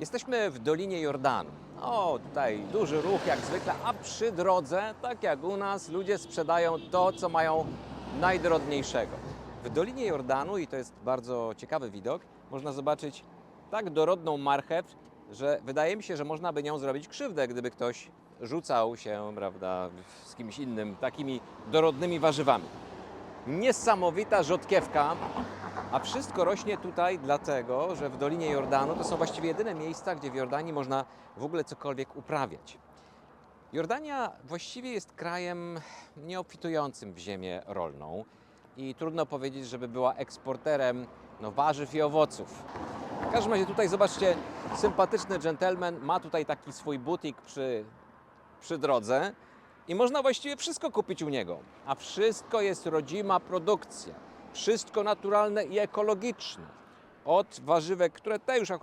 Jesteśmy w Dolinie Jordanu. O, tutaj duży ruch jak zwykle, a przy drodze, tak jak u nas, ludzie sprzedają to, co mają najdrodniejszego. W Dolinie Jordanu, i to jest bardzo ciekawy widok, można zobaczyć tak dorodną marchew, że wydaje mi się, że można by nią zrobić krzywdę, gdyby ktoś rzucał się, prawda, z kimś innym takimi dorodnymi warzywami. Niesamowita rzodkiewka, a wszystko rośnie tutaj dlatego, że w Dolinie Jordanu to są właściwie jedyne miejsca, gdzie w Jordanii można w ogóle cokolwiek uprawiać. Jordania właściwie jest krajem nieobfitującym w ziemię rolną i trudno powiedzieć, żeby była eksporterem no, warzyw i owoców. W każdym razie tutaj zobaczcie, sympatyczny gentleman ma tutaj taki swój butik przy, przy drodze i można właściwie wszystko kupić u niego. A wszystko jest rodzima produkcja. Wszystko naturalne i ekologiczne. Od warzywek, które te już akurat